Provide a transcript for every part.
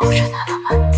엄청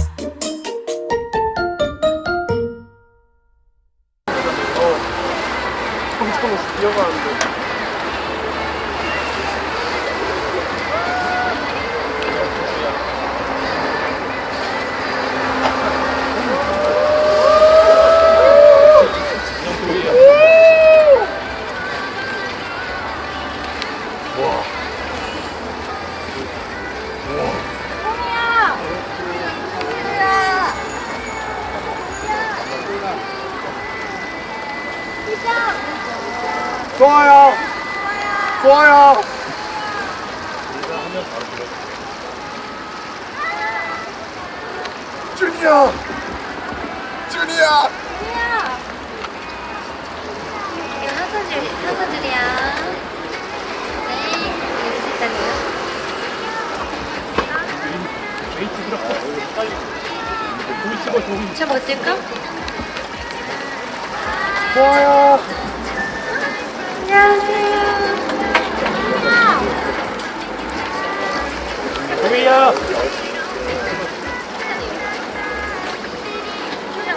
저 멋질까? 좋아요. 안녕하세요.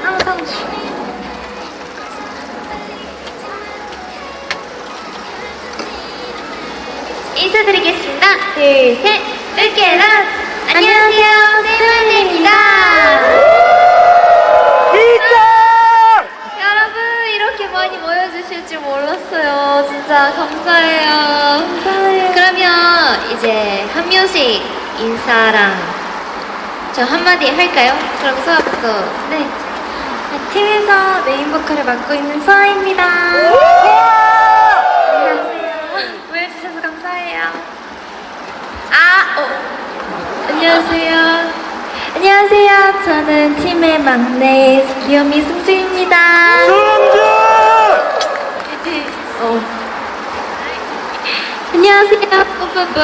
항상 주. 인사드리겠습니다. 둘, 셋, 으깨라. 안녕하세요, 세븐입니다. 여러분 이렇게 많이 모여주실 줄 몰랐어요. 진짜 감사해요. 감사해요. 그러면 이제 한 명씩 인사랑 저 한마디 할까요? 그럼 수아부터. 네. 팀에서 메인 보컬을 맡고 있는 수아입니다. 안녕하세요. 모여주셔서 감사해요. 아, 어. 안녕하세요. 안녕하세요. 저는 팀의 막내 귀요미 승주입니다. 승주. 어. 안녕하세요. 뽀뽀뽀.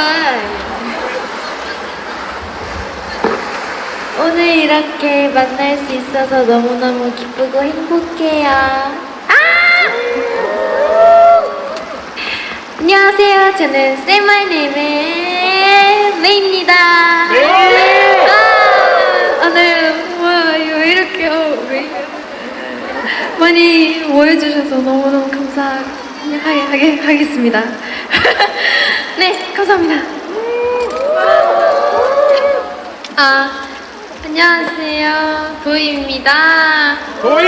오늘 이렇게 만날 수 있어서 너무너무 기쁘고 행복해요. 아! 안녕하세요. 저는 Say My Name의 메이입니다. 메이! 아, 오늘 와 이거 이렇게 어, 왜 많이 모여주셔서 너무너무 감사하 게 하겠습니다. 네, 감사합니다. 아, 안녕하세요. 도희입니다. 도희.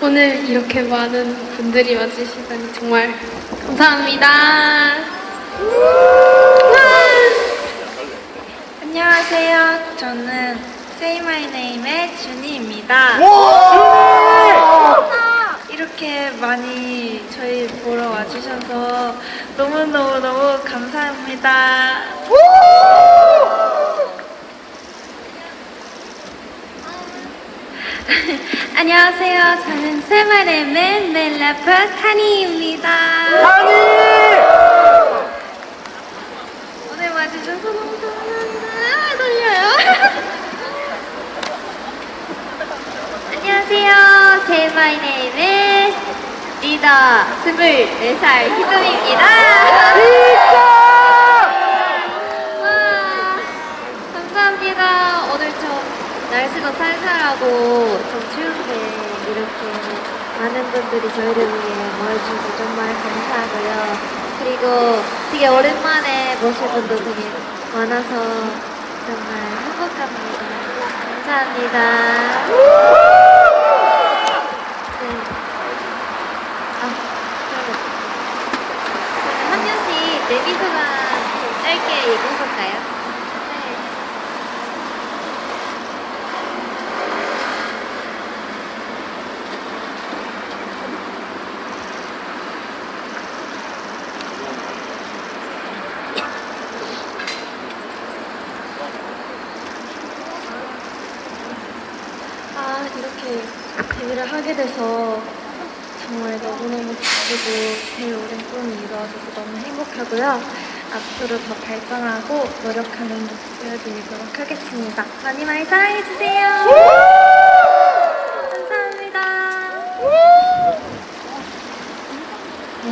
오늘 이렇게 많은 분들이 와주시다니 정말 감사합니다. 와! 안녕하세요. 저는 Say My Name의 준이입니다. 와. 이렇게 많이 저희 보러 와주셔서 너무너무너무 감사합니다. 안녕하세요. 저는 세마레맨 멜라퍼 카니입니다. 아니. 오늘 와주셔서 너무 감사합니다. 아, 떨려요. 안녕하세요. 세마이네임의 리더 24살 희동입니다. 진짜. 와, 감사합니다. 오늘 좀 날씨도 쌀쌀하고 좀 추운데 이렇게 많은 분들이 저희를 위해 모여주셔서 정말 감사하고요. 그리고 되게 오랜만에 모실 분도 되게 많아서 정말 행복합니다. 감사합니다. 네. 아, 그러면 한 명씩 내비 소감 좀 짧게 얘기해볼까요? 네. 아, 이렇게 데뷔를 하게 돼서 기쁘고 제일 오랜 꿈이 이루어져서 너무 행복하고요. 앞으로 더 발전하고 노력하는 모습 보여드리도록 하겠습니다. 많이 많이 사랑해주세요. 감사합니다. 네.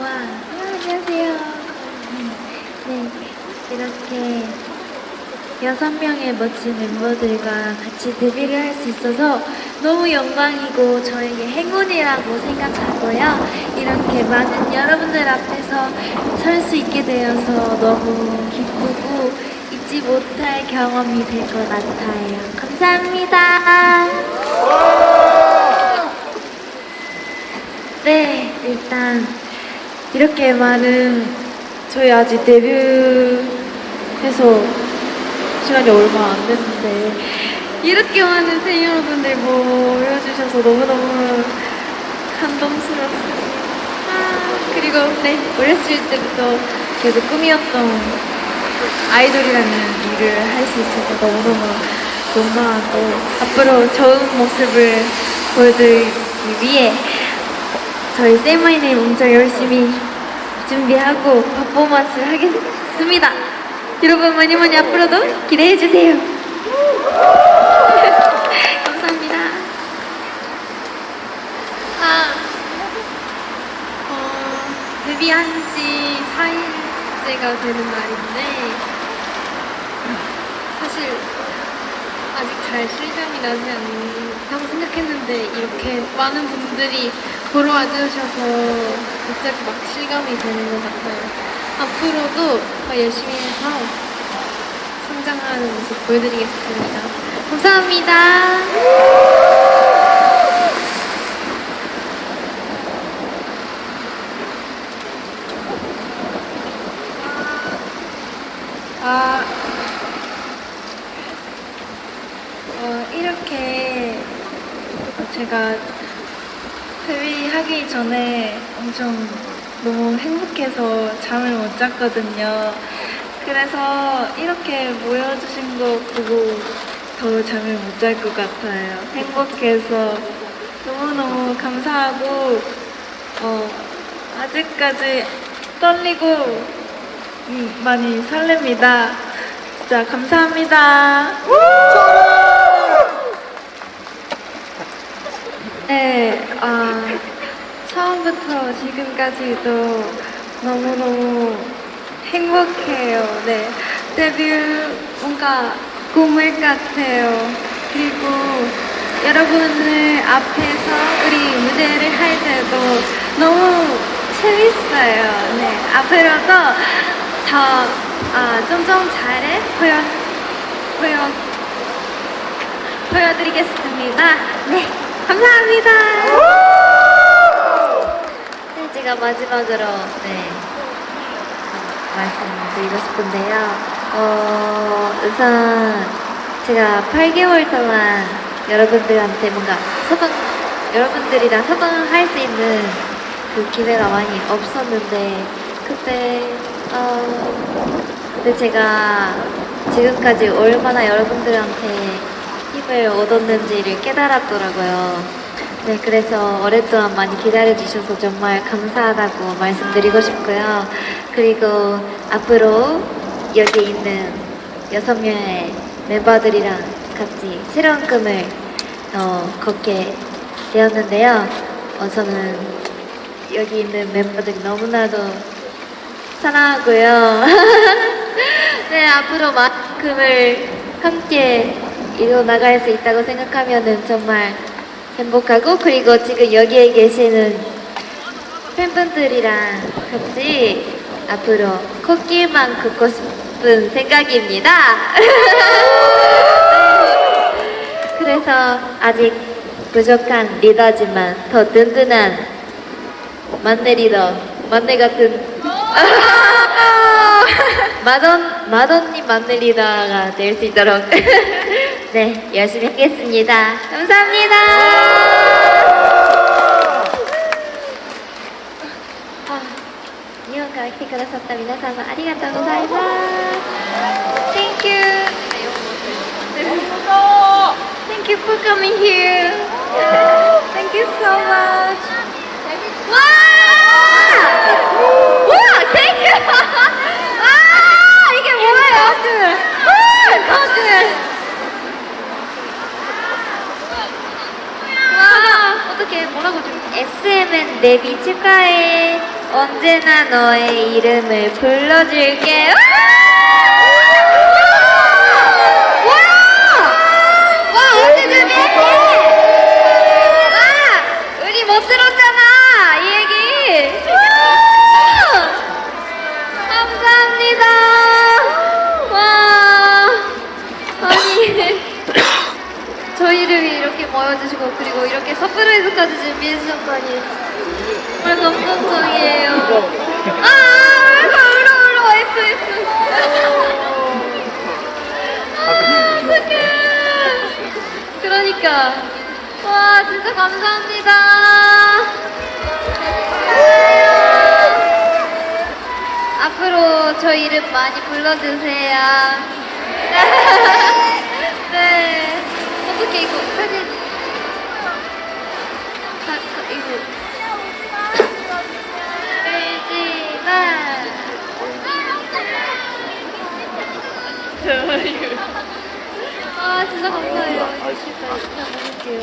와, 아, 안녕하세요. 네, 네, 이렇게 여섯 명의 멋진 멤버들과 같이 데뷔를 할 수 있어서 너무 영광이고 저에게 행운이라고 생각하고요. 이렇게 많은 여러분들 앞에서 설 수 있게 되어서 너무 기쁘고 잊지 못할 경험이 될 것 같아요. 감사합니다. 네, 일단 이렇게 많은 저희 아직 데뷔해서 시간이 얼마 안 됐는데 이렇게 많은 팬 여러분들 모여주셔서 너무너무 감동스럽습니다. 아, 그리고 네, 어렸을 때부터 계속 꿈이었던 아이돌이라는 일을 할 수 있어서 너무너무 영광하고 앞으로 좋은 모습을 보여드리기 위해 저희 세마이네임 엄청 열심히 준비하고 퍼포먼스 하겠습니다. 여러분 많이 많이 앞으로도 기대해 주세요. 감사합니다. 아, 어, 데뷔한 지 4일째가 되는 날인데 사실 아직 잘 실감이 나지 않다고 생각했는데 이렇게 많은 분들이 보러 와주셔서 갑자기 막 실감이 되는 것 같아요. 앞으로도 더 열심히 해서 성장하는 모습 보여드리겠습니다. 감사합니다. 아, 어, 이렇게 제가 데뷔하기 전에 엄청 너무 행복해서 잠을 못 잤거든요. 그래서 이렇게 모여주신 거 보고 더 잠을 못 잘 것 같아요. 행복해서 너무너무 감사하고, 어, 아직까지 떨리고, 음, 많이 설렙니다. 진짜 감사합니다. 네, 아, 처음부터 지금까지도 너무너무 행복해요. 네, 데뷔 뭔가 꿈을 같아요. 그리고 여러분들 앞에서 우리 무대를 할 때도 너무 재밌어요. 네, 앞으로도 더 아, 좀좀 잘해 보여 보여 보여드리겠습니다. 네, 감사합니다. 네, 제가 마지막으로 네 말씀드리고 싶은데요. 어, 우선 제가 8개월 동안 여러분들한테 뭔가 소통, 여러분들이랑 소통할 수 있는 그 기회가 많이 없었는데 그때 어, 근데 제가 지금까지 얼마나 여러분들한테 힘을 얻었는지를 깨달았더라고요. 네, 그래서 오랫동안 많이 기다려주셔서 정말 감사하다고 말씀드리고 싶고요. 그리고 앞으로 여기 있는 여섯 명의 멤버들이랑 같이 새로운 꿈을 어, 걷게 되었는데요. 어, 저는 여기 있는 멤버들이 너무나도 사랑하고요. 네, 앞으로 만큼을 함께 이뤄 나갈 수 있다고 생각하면은 정말 행복하고 그리고 지금 여기에 계시는 팬분들이랑 같이 앞으로 코끼리만 걷고 싶은 생각입니다. 그래서 아직 부족한 리더지만 더 든든한 만내 리더, 만내 같은 마돈 마돈님 만내 리더가 될 수 있도록 네, 열심히 하겠습니다. 감사합니다. 아, 이용가 키크라사타 미나사마 아리가토 고사이마. Thank you. Thank you for coming here. Thank you so much. 와! 와, thank you. 와, 이게 뭐예요? 거들. 와, 거들. 어떻게 뭐라고 좀 SMN 데뷔 축하해. 언제나 너의 이름을 불러줄게. 와! 모여주시고 그리고 이렇게 서프라이즈까지 준비해 주셨다니 정말 감동적이에요. 아, 울어 울어 울어 FS. 아, 어떡해. 그러니까 와 진짜 감사합니다. 앞으로 저 이름 많이 불러주세요. 네. 어떻게 이거 사진? 아, 아, 이거. 울지 마. 아 진짜 감사해요. 진짜 진짜 먹을게요.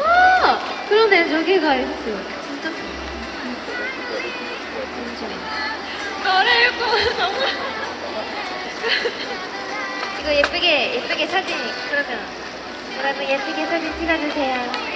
와! 그러네 저기가 있어. 진짜. 너를 읽고 너무. 이거 예쁘게 예쁘게 사진 그러면 여러분 예쁘게 사진 찍어주세요.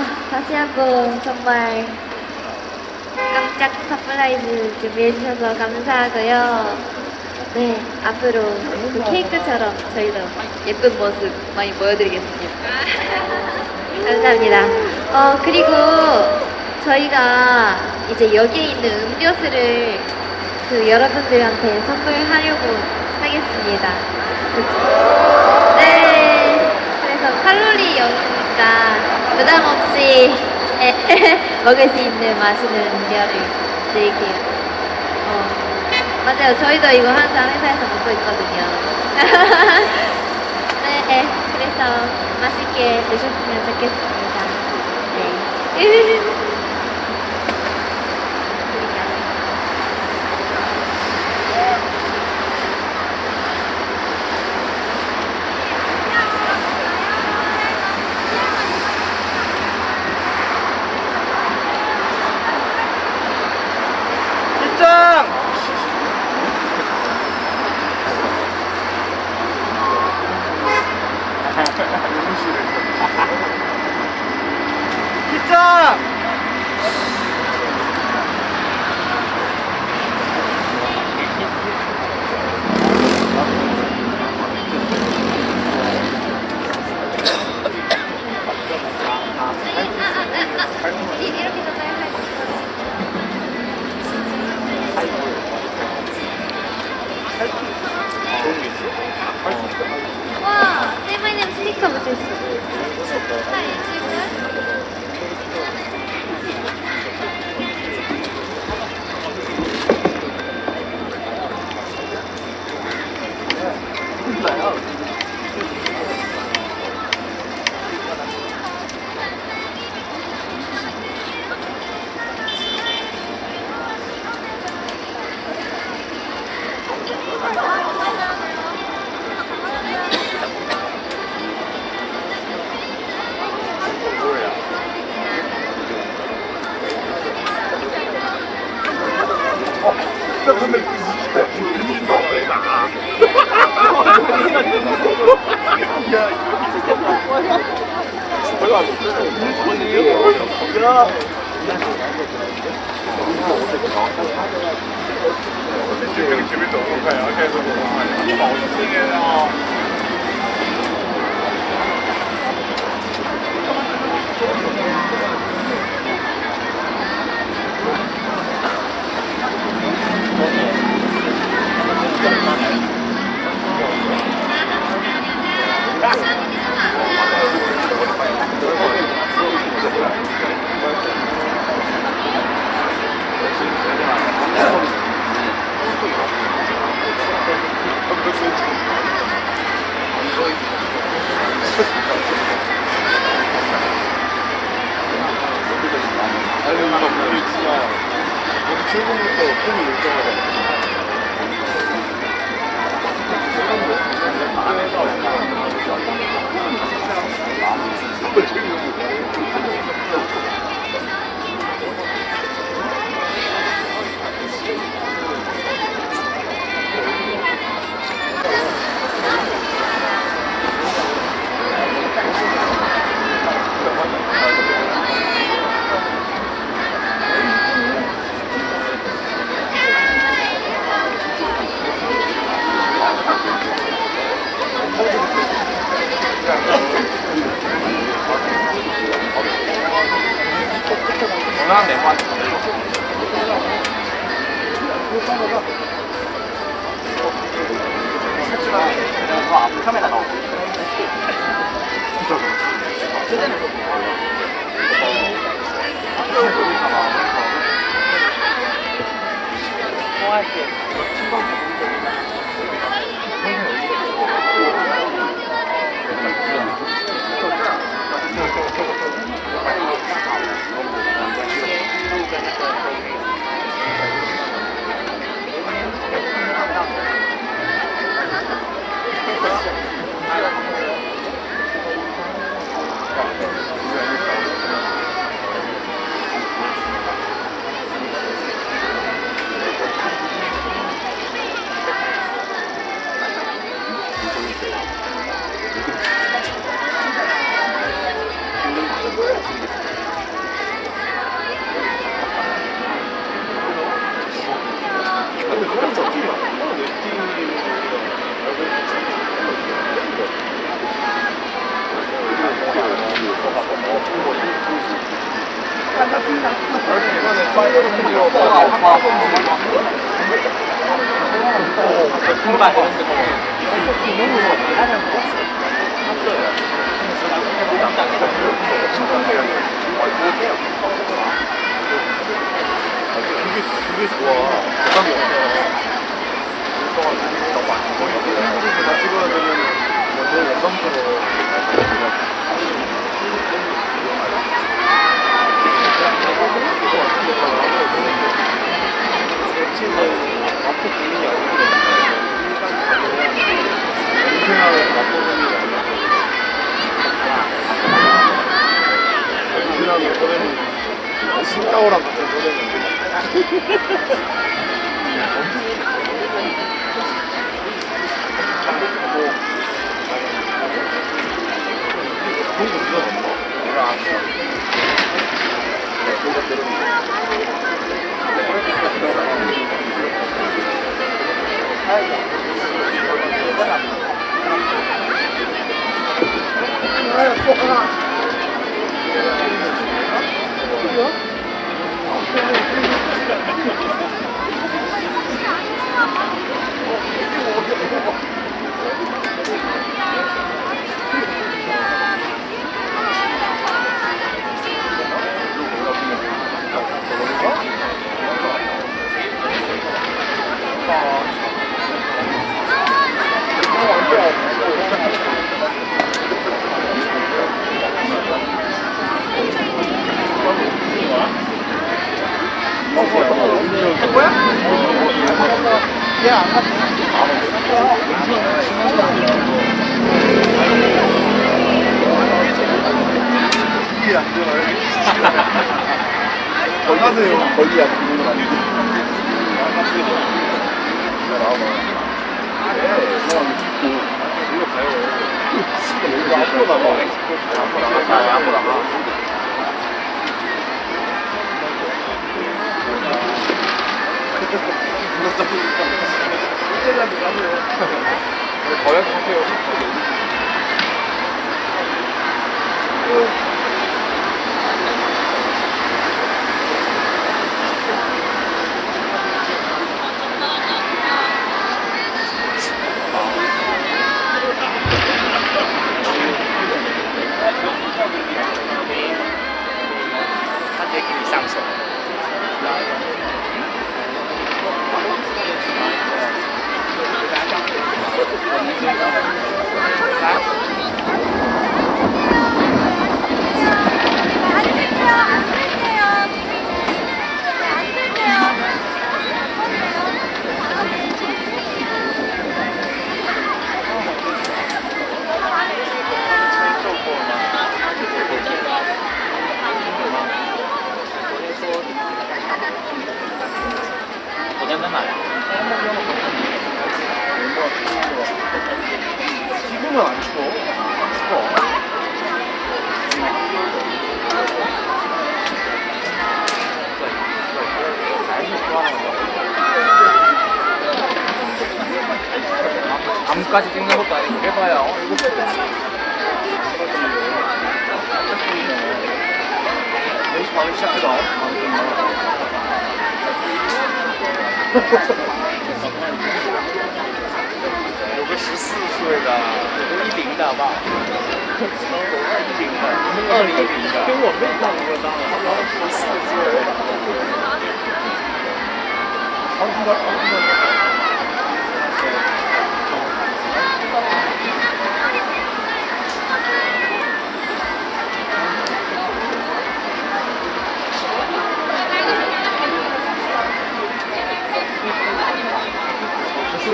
아, 다시 한번 정말 깜짝 서프라이즈 준비해주셔서 감사하고요. 네, 앞으로 그 케이크처럼 저희도 예쁜 모습 많이 보여드리겠습니다. 감사합니다. 어, 그리고 저희가 이제 여기에 있는 음료수를 그 여러분들한테 선물하려고 하겠습니다. 네. 그래서 칼로리 0이니까 부담 없이 에, 먹을 수 있는 맛있는 음료를 드릴게요. 어, 맞아요. 저희도 이거 항상 회사에서 먹고 있거든요. 네, 네, 그래서 맛있게 드셨으면 좋겠습니다. 네. 我哋可以去到另外个。 그게 그게 좋아. 부담이 없어. 일부러 다 찍어야 되면. 신가오랑 같은 노래는 안 되나요? 걸리 세요. 건 아니고. 나와봐. 일로 가요. 여기 앞으로 나가. 앞으로 나가. 앞으로 나가. 거역 하세요. tej chwili sam są. 有个十四岁的，有个一零的，好不好？一零的，二零零的，跟我妹差不多大了，十四岁。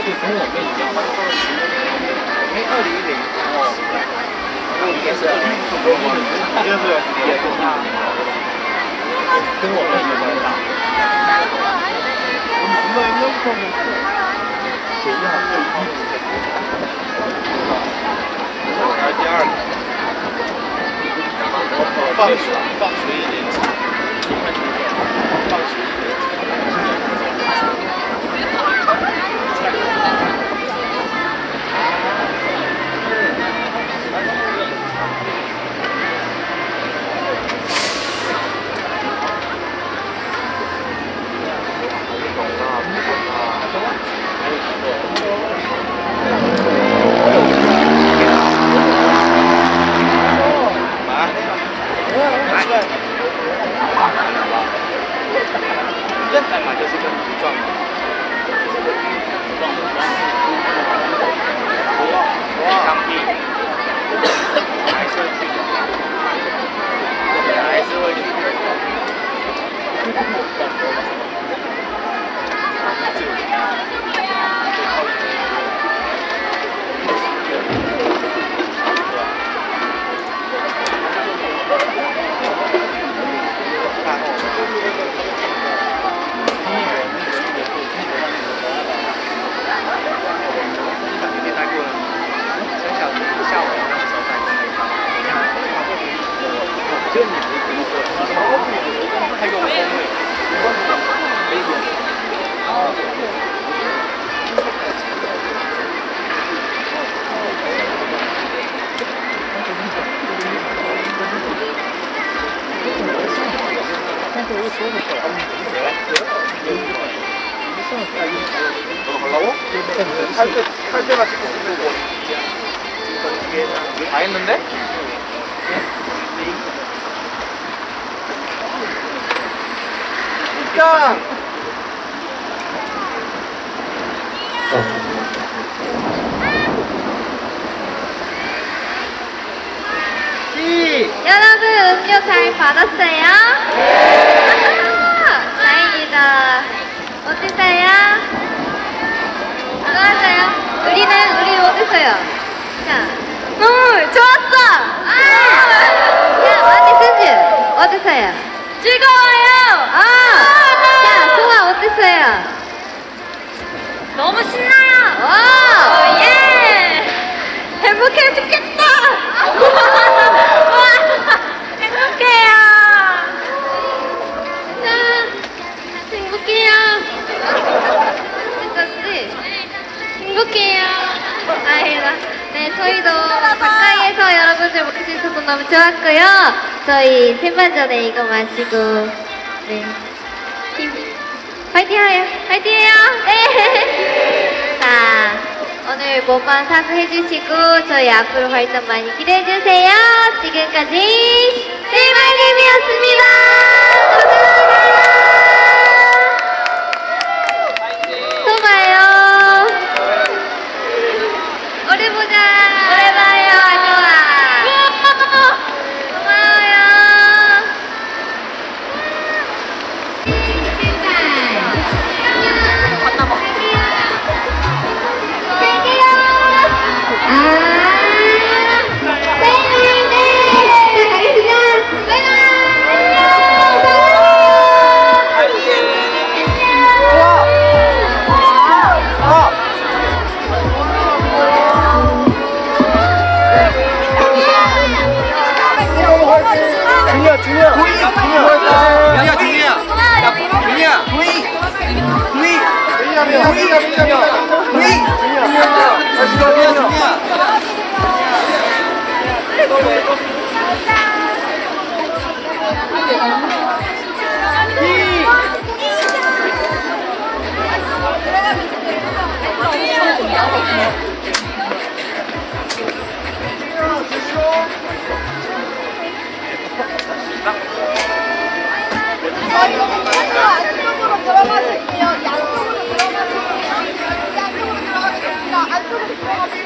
跟我们一样嘛，到，二零一零哦，我应该是二零一零，应该是也跟，我们一样大。我们没有共同，谁要第一名？我排第二名。放水，放学一点。 시! 여러분 음료 잘 받았어요? 다행이다. 어땠어요? 좋았어요? 우리는 우리 어땠어요? 자, 응, 좋았어. 아, 야, 언니 순주 어땠어요? 즐거워요. 아, 자, 소아 어땠어요? 너무 신나요. 와, 예. 행복해 죽겠다. 와, 행복해요. 아, 행복해요. 진짜지? 행복해요. 아이라. 네, 저희도 가까이에서 여러분들 볼수 있어서 너무 좋았고요. 저희 생반전에 이거 마시고, 네. 힘, 화이팅 해요. 화이팅 해요. 네. 자, 오늘 몸만 사수해주시고, 저희 앞으로 활동 많이 기대해주세요. 지금까지 실마님이었습니다. 준이야, 준이야. 도희, 준이야. 준이야, 준이야. 도희. 도희. 왜냐면, 도희가 왜냐면, 도희. 준이야. 준이야, 준이야. 준이야. 히. Brasil!